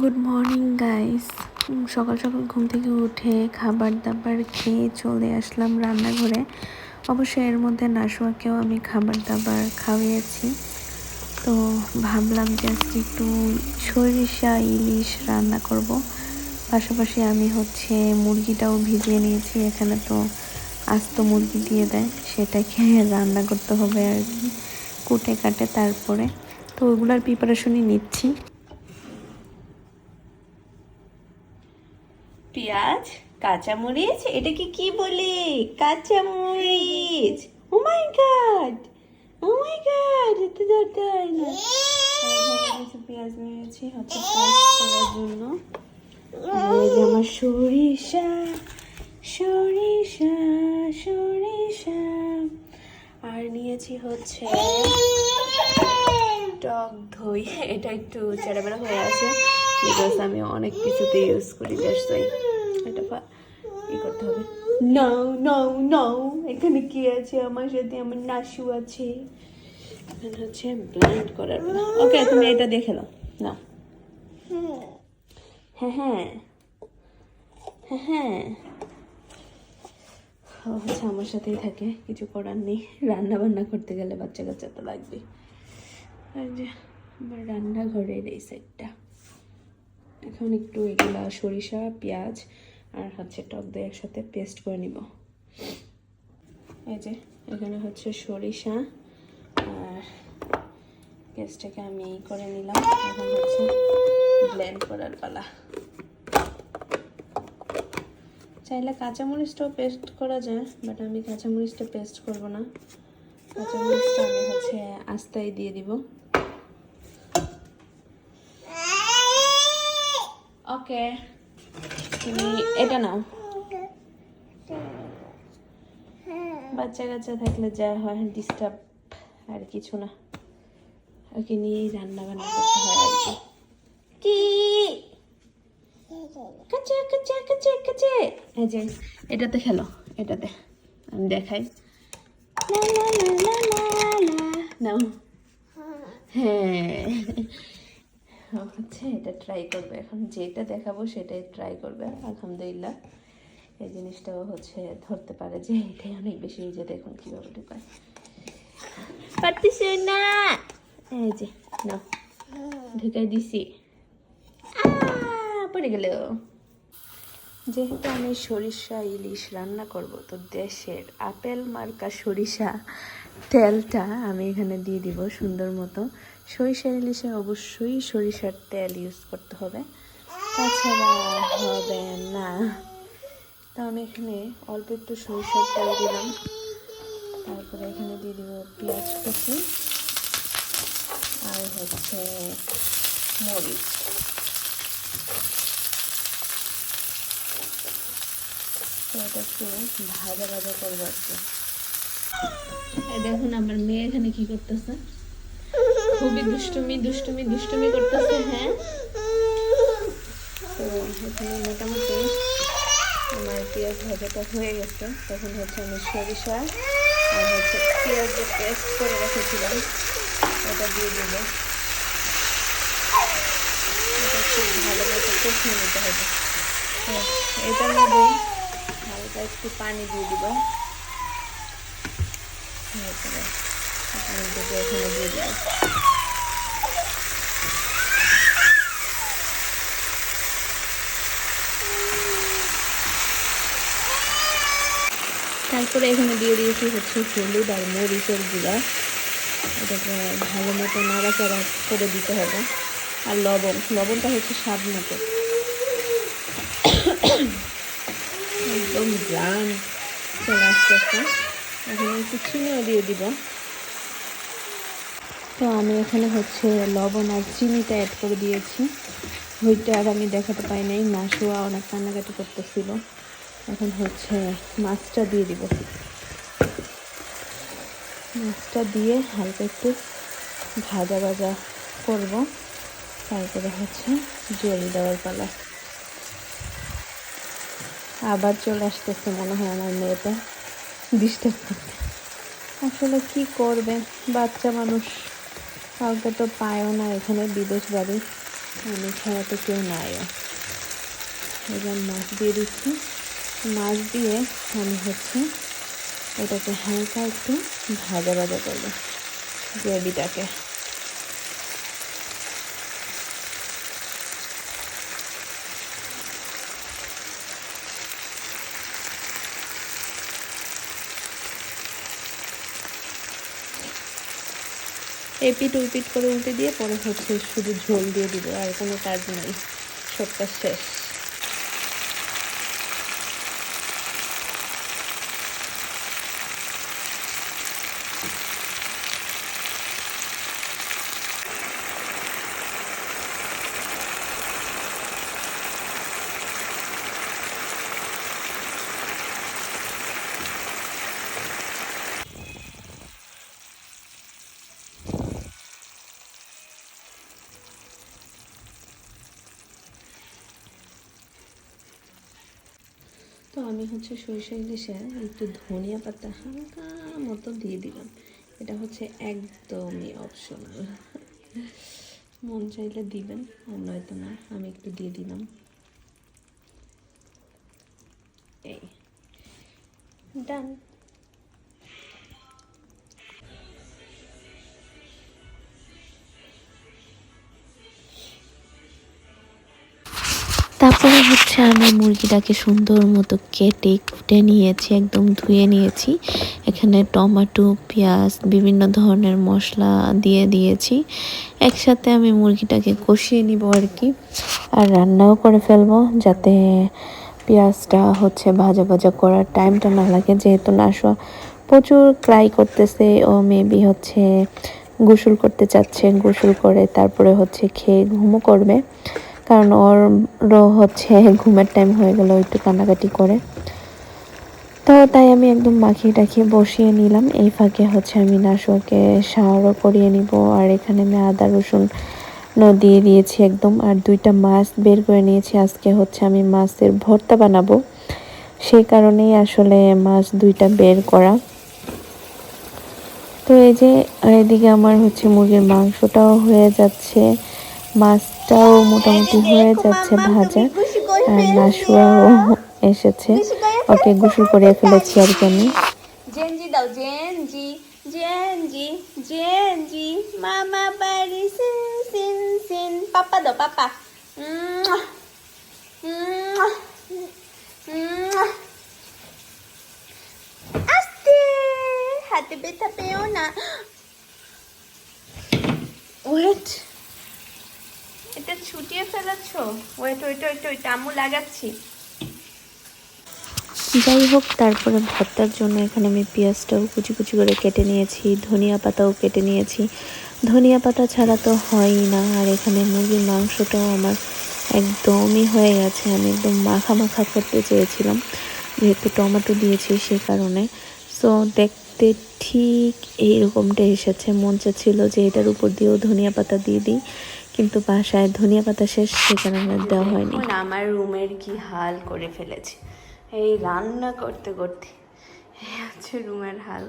Good morning guys সকাল সকাল ঘুম থেকে উঠে খাবার দাবার খেয়ে চলে আসলাম রান্নাঘরে। অবশ্যই এর মধ্যে নাশুয়াকেও আমি খাবার দাবার খাওয়িয়েছি তো ভাবলাম যে আজকে একটু সরিষা ইলিশ রান্না করব। পাশাপাশি আমি হচ্ছে মুরগিটাও ভিজিয়ে নিয়েছি। এখানে তো আস্ত মুরগি দিয়ে দেয়, সেটাকে রান্না করতে হবে আর কি। কুটে কাটে তারপরে। তো ওগুলার প্রিপারেশনই নিচ্ছি। পেঁয়াজ, কাঁচামরিচ এটাকে কি বলে? কাঁচামরিচ। ও মাই গড ও মাই গড ধরতে হয় না। পেঁয়াজ নিয়েছি হচ্ছে জন্য। আমার সরিষা সরিষা সরিষা। আর নিয়েছি হচ্ছে টক দই। এটা একটু চেরাবেড়া হয়ে আছে। বিকজ আমি অনেক কিছুতে ইউজ করি দ্যাটস ওয়াই এটা ই করতে হবে। নাও নাও নাও এখানে কি আছে? আমার সাথে আমার নাসু আছে। এখানে হচ্ছে ব্লেন্ড করার ওকে তুমি এটা দেখে নাও। না হ্যাঁ হ্যাঁ। হ্যাঁ হ্যাঁ। হচ্ছে আমার সাথেই থাকে, কিছু করার নেই। রান্না বান্না করতে গেলে বাচ্চা কাচ্চা তো লাগবে আর যে আমার রান্নাঘরের এই সাইডটা এখন একটু এগুলা সরিষা, পেঁয়াজ আর হচ্ছে টক দই একসাথে পেস্ট করে নিব। এই যে, এখানে হচ্ছে সরিষা আর পেস্টটাকে আমি করে নিলাম। এখন হচ্ছে ব্লেন্ড করার পালা। চাইলে কাঁচামরিচটাও পেস্ট করা যায় বাট আমি কাঁচামরিচটা পেস্ট করব না। কাঁচামরিচটা আমি হচ্ছে আস্তাই দিয়ে দিব। ওকে। তুমি এটা নাও। বাচ্চা কাচ্চা থাকলে যা হয় ডিস্টার্ব আর কিছু না। ওকে নিয়েই রান্না বান্না করতে হয় আর কি। কি? কাচে কাচে কাচে কাচে। এই যে, এটাতে খেলো, এটাতে। আমি দেখাই। নাও। হ্যাঁ। হচ্ছে এটা ট্রাই করবে। এখন যেটা দেখাবো সেটাই ট্রাই করবে। আলহামদুলিল্লাহ, এই জিনিসটাও হচ্ছে ধরতে পারে যে এটাই অনেক বেশি যে দেখুন কীভাবে ঢুকায়। পারতেছে না? এই যে না ঢুকাই দিছি। পড়ে গেল। যেহেতু আমি সরিষা ইলিশ রান্না করব, তো দেশের আপেল মার্কা সরিষা তেলটা আমি এখানে দিয়ে দিব সুন্দর মতো। সরিষার ইলিশে অবশ্যই সরিষার তেল ইউজ করতে হবে। তাছাড়া হবে না। তো আমি এখানে অল্প একটু সরিষার তেল দিলাম। তারপরে এখানে দিয়ে দিব পেঁয়াজ কুচি আর হচ্ছে মরিচ। এটা একটু ভাজা ভাজা করব আর কি। দেখুন আমার মেয়ে এখানে কি করতেছে। খুবই দুষ্টুমি দুষ্টুমি দুষ্টুমি করতেছে হ্যাঁ। তো এখানে মোটামুটি আমার পেঁয়াজ ভাজাটা হয়ে গেছে। তখন হচ্ছে আমি সরিষা আর হচ্ছে পেঁয়াজ যে পেস্ট করে রেখেছিলাম ওটা দিয়ে দেবো। খুব ভালো মতো কষিয়ে নিতে হবে। হ্যাঁ, এটার মধ্যে হালকা একটু পানি দিয়ে দিব। এখানে তারপরে এখানে দিয়ে দিয়েছি হচ্ছে হলুদ আর মরিচের গুঁড়া। এটাকে ভালো মতো নাড়াচাড়া করে দিতে হবে। আর লবণ, লবণটা হচ্ছে স্বাদ মতো। একদম গ্রান চলে আসতেছে এখন একটু চিনিও দিয়ে দিব। তো আমি এখানে হচ্ছে লবণ আর চিনিটা অ্যাড করে দিয়েছি। ওইটা আর আমি দেখাতে পাই নাই নাশুয়া অনেক কান্নাকাটি করতেছিল। এখন হচ্ছে মাছটা দিয়ে দিব। মাছটা দিয়ে হালকা একটু ভাজা ভাজা করব। তারপরে হচ্ছে জল দেওয়ার পালা। আবার চলে আসতেছে মনে হয় আমার মেয়েটা। ডিস্টার্ব করতে। আসলে কি করবে? বাচ্চা মানুষ। কাউকে তো পায়ও না, এখানে বিদেশ বাড়ি আমি ছাড়া তো কেউ নাই এবার মাছ দিয়ে দিচ্ছি। মাছ দিয়ে আমি হচ্ছে এটাকে হালকা একটু ভাজা ভাজা করব, গ্রেভিটাকে। এপিট উইপিট করে উল্টে দিয়ে পরে হচ্ছে শুধু ঝোল দিয়ে দিব আর কোনো কাজ নাই। সবটা শেষ। তো আমি হচ্ছে সরিষা ইলিশে একটু ধনিয়া পাতা হালকা মতো দিয়ে দিলাম। এটা হচ্ছে একদমই অপশনাল মন চাইলে দিবেন, আর নয়তো না, আমি একটু দিয়ে দিলাম। এই। ডান তারপরে হচ্ছে আমি মুরগিটাকে সুন্দর মতো কেটে কুটে নিয়েছি, একদম ধুয়ে নিয়েছি। এখানে টমেটো, পেঁয়াজ, বিভিন্ন ধরনের মশলা দিয়ে দিয়েছি। একসাথে আমি মুরগিটাকে কষিয়ে নিব আর কি, আর রান্নাও করে ফেলব যাতে পেঁয়াজটা হচ্ছে ভাজা ভাজা করার টাইমটা না লাগে। যেহেতু নাশোয়া প্রচুর ক্রাই করতেছে ও মেবি হচ্ছে গোসল করতে চাচ্ছে, গোসল করে তারপরে হচ্ছে খেয়ে ঘুমও করবে। কারণ ওরও হচ্ছে ঘুমের টাইম হয়ে গেল, একটু কান্নাকাটি করে। তো তাই আমি একদম মাখিয়ে টাখিয়ে বসিয়ে নিলাম। এই ফাঁকে হচ্ছে আমি নাশোকে শাওয়ারও করিয়ে নিব, আর এখানে আমি আদা, রসুন দিয়ে দিয়েছি একদম। আর দুইটা মাছ বের করে নিয়েছি। আজকে হচ্ছে আমি মাছের ভর্তা বানাবো। সেই কারণেই আসলে মাছ দুইটা বের করা। তো এই যে, এদিকে আমার হচ্ছে মুরগির মাংসটাও হয়ে যাচ্ছে। মাছটাও মোটামুটি হয়ে যাচ্ছে ভাজা, আর নাশুয়াও এসেছে। ওকে গোসল করে ফেলেছি আর কি আমি। জেনজি দাও, জেনজি জেনজি জেনজি, মামা বাড়ি সিন সিন সিন। পাপা দাও, পাপা। আস্তে, হাতে ব্যথা পেও না। ওয়েট এটা ছুটিয়ে ফেলেছ? ওয়েট ওয়েট ওয়েট ওয়েট, আম্মু লাগাচ্ছি। যাই হোক, তারপরে ভর্তার জন্য এখানে আমি পেঁয়াজটাও কুচি কুচি করে কেটে নিয়েছি, ধনিয়া পাতাও কেটে নিয়েছি। ধনিয়া পাতা ছাড়া তো হয়ই না, আর এখানে মুরগির মাংসটাও আমার একদমই হয়ে গেছে। আমি একদম মাখা মাখা করতে চেয়েছিলাম, যেহেতু টমেটো দিয়েছি সে কারণে। সো দেখতে ঠিক এইরকমটা এসেছে। মন চাচ্ছিল যে এটার উপর দিয়েও ধনিয়া পাতা দিয়ে দিই। কিন্তু বাসায় ধনিয়া পাতা শেষ সেখানে কারণে দেওয়া হয়নি। আমার রুমের কি হাল করে ফেলেছে। এই রান্না করতে করতে হচ্ছে রুমের হাল।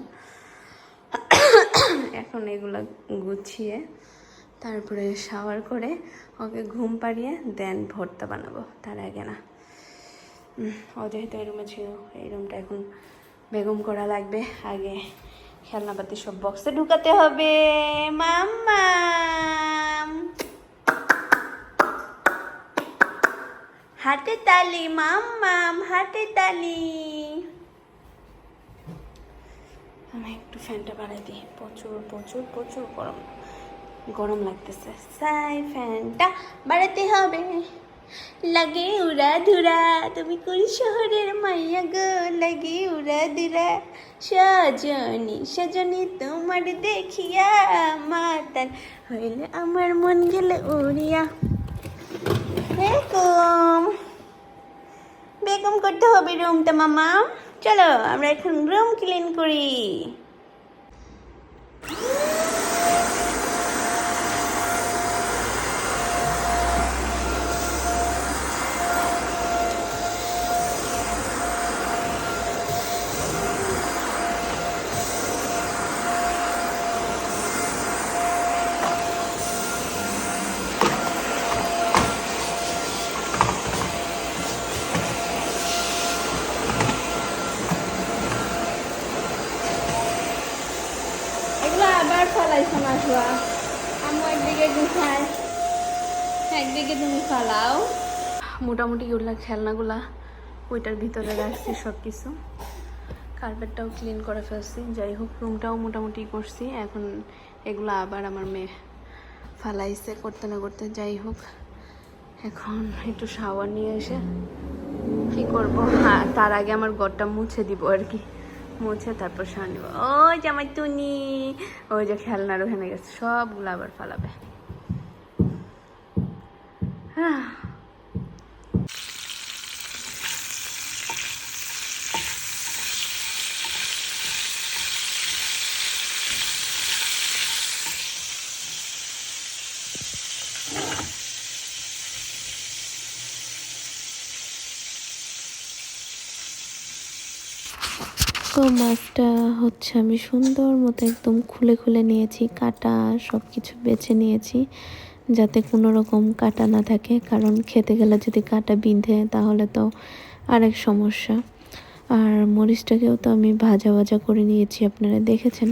এখন এগুলো গুছিয়ে তারপরে শাওয়ার করে ওকে ঘুম পাড়িয়ে দেন ভর্তা বানাবো, তার আগে না। ও যেহেতু এই রুমে ছিল, এই রুমটা এখন বেগম করা লাগবে। আগে খেলনাপাতি সব বক্সে ঢুকাতে হবে। মাম্মা! হাতে তালি মাম্মাম হাতে তালি। আমি একটু ফ্যানটা বাড়াই দিই। প্রচুর প্রচুর প্রচুর গরম। গরম লাগতেছে। সাই ফ্যানটা বাড়াতে হবে। লাগে উড়া ধুরা তুমি কোন শহরের মাইয়া গো? লাগে উড়া ধুরা সজনী সজনী তোমার দেখিয়া মাতাল। হইলে আমার মন গেলে উড়িয়া। বেগম। বেগম করতে হবে রুমটা মামা। চলো আমরা এখন রুম ক্লিন করি। আসবা আমি একদিকে গুছাই একদিকে তুমি ফালাও মোটামুটি ওগুলা খেলনাগুলা ওইটার ভিতরে রাখছি সব কিছু কার্পেটটাও ক্লিন করে ফেলছি, যাই হোক রুমটাও মোটামুটি করছি। এখন এগুলো আবার আমার মেয়ে ফালাইছে করতে না করতে, যাই হোক। এখন একটু শাওয়ার নিয়ে এসে কি করব? হ্যাঁ তার আগে আমার ঘরটা মুছে দিব আর কি। মুছে, তারপর সামনে ওই যে আমার তুনি ওই যে খেলনার ওখানে গেছে সবগুলো আবার ফালাবে। হ্যাঁ। তো মাছটা হচ্ছে আমি সুন্দর মতো একদম খুলে খুলে নিয়েছি, কাটা সব কিছু বেছে নিয়েছি, যাতে কোনো রকম কাটা না থাকে, কারণ খেতে গেলে যদি কাটা বিঁধে তাহলে তো আরেক সমস্যা। আর মরিচটাকেও তো আমি ভাজা ভাজা করে নিয়েছি, আপনারা দেখেছেন?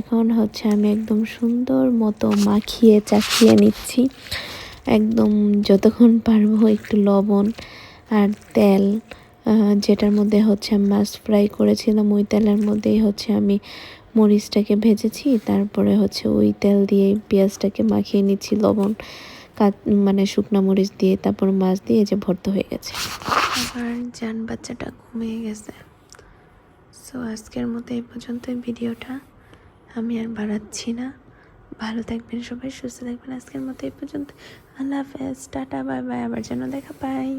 এখন হচ্ছে আমি একদম সুন্দর মতো মাখিয়ে চাখিয়ে নিচ্ছি। একদম যতক্ষণ পারব একটু লবণ আর তেল যেটার মধ্যে হচ্ছে আমি মাছ ফ্রাই করেছিলাম, ওই তেলের মধ্যেই হচ্ছে আমি মরিচটাকে ভেজেছি, তারপরে হচ্ছে ওই তেল দিয়ে পেঁয়াজটাকে মাখিয়ে নিচ্ছি, লবণ মানে শুকনো মরিচ দিয়ে, তারপর মাছ দিয়ে যে ভর্তা হয়ে গেছে। আবার যান বাচ্চাটা ঘুমিয়ে গেছে। সো আজকের মতো এই পর্যন্তই ভিডিওটা। আমি আর বাড়াচ্ছি না। ভালো থাকবেন সবাই, সুস্থ থাকবেন। আজকের মতো এই পর্যন্ত। আল্লাহ হাফেজ। Tata, bye bye. আবার যেন দেখা পাই